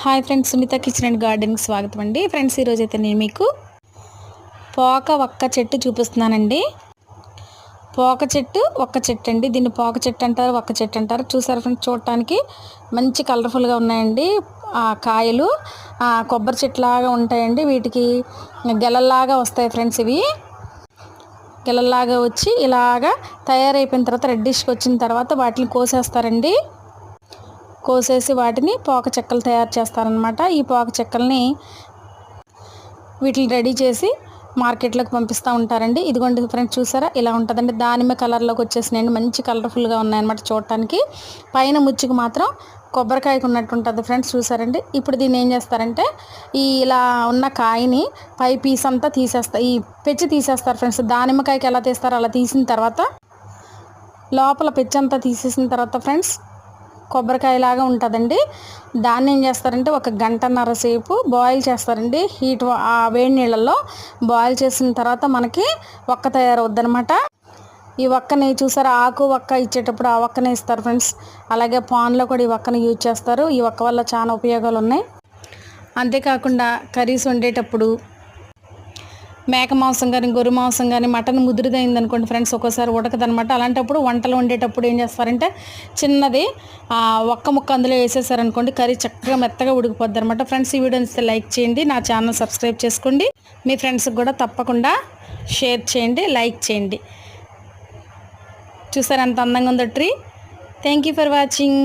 Hi friends Sunitha kitchen and గార్డెన్కి స్వాగతం అండి. Friends ఈరోజు అయితే నేను మీకు పోక ఒక్క చెట్టు చూపిస్తున్నానండి. పోక చెట్టు ఒక్క చెట్టు అండి. దీన్ని పోక చెట్టు అంటారు ఒక్క చెట్టు అంటారు. చూసారు ఫ్రెండ్స్ చూడటానికి మంచి కలర్ఫుల్గా ఉన్నాయండి. ఆ కాయలు ఆ కొబ్బరి చెట్టు లాగా ఉంటాయండి. వీటికి గెలల్లాగా వస్తాయి ఫ్రెండ్స్ ఇవి. గెలల్లాగా వచ్చి ఇలాగా తయారైపోయిన తర్వాత రెడ్డిష్కి వచ్చిన తర్వాత వాటిని కోసేస్తారండి. కోసేసి వాటిని పోక చెక్కలు తయారు చేస్తారనమాట ఈ పోక చెక్కల్ని వీటిని రెడీ చేసి మార్కెట్లోకి పంపిస్తూ ఉంటారండి. ఇదిగోండి ఫ్రెండ్స్ చూసారా? ఇలా ఉంటుందండి. దానిమ్మ కలర్లోకి వచ్చేసినాయండి. మంచి కలర్ఫుల్గా ఉన్నాయన్నమాట చూడటానికి. పైన ముచ్చుకు మాత్రం కొబ్బరికాయకు ఉన్నట్టు ఉంటుంది ఫ్రెండ్స్ చూసారండి. ఇప్పుడు దీన్ని ఏం చేస్తారంటే ఈ ఇలా ఉన్న కాయని పై పీస్ అంతా తీసేస్తారు ఈ పెచ్చి తీసేస్తారు ఫ్రెండ్స్. దానిమ్మకాయకి ఎలా తీస్తారో అలా తీసిన తర్వాత లోపల పెచ్చంతా తీసేసిన తర్వాత ఫ్రెండ్స్ కొబ్బరికాయలాగా ఉంటుందండి. దాన్ని ఏం చేస్తారంటే ఒక గంటన్నర సేపు బాయిల్ చేస్తారండి. హీట్ ఆ వేడి నీళ్ళల్లో బాయిల్ చేసిన తర్వాత మనకి ఒక్క తయారవుద్ది అనమాట ఈ ఒక్కని చూసారా? ఆకు ఒక్క ఇచ్చేటప్పుడు ఆ ఒక్కనే ఇస్తారు ఫ్రెండ్స్. అలాగే పాన్లో కూడా ఈ ఒక్కని యూజ్ చేస్తారు. ఈ ఒక్క వల్ల చాలా ఉపయోగాలు ఉన్నాయి అంతేకాకుండా కర్రీస్ వండేటప్పుడు మేక మాంసం కానీ గొర్రె మాంసం కానీ మటన్ ముదిరిదైంది అనుకోండి ఫ్రెండ్స్ ఒక్కోసారి ఉడకదనమాట అలాంటప్పుడు వంటలు వండేటప్పుడు ఏం చేస్తారంటే చిన్నది ఒక్క ముక్క అందులో వేసేసారనుకోండి కర్రీ చక్కగా మెత్తగా ఉడికిపోద్ది అనమాట ఫ్రెండ్స్ ఈ వీడియో నచ్చితే లైక్ చేయండి నా ఛానల్ సబ్స్క్రైబ్ చేసుకోండి. మీ ఫ్రెండ్స్కి కూడా తప్పకుండా షేర్ చేయండి లైక్ చేయండి. చూసారు ఎంత అందంగా ఉందో tree? Thank you for watching.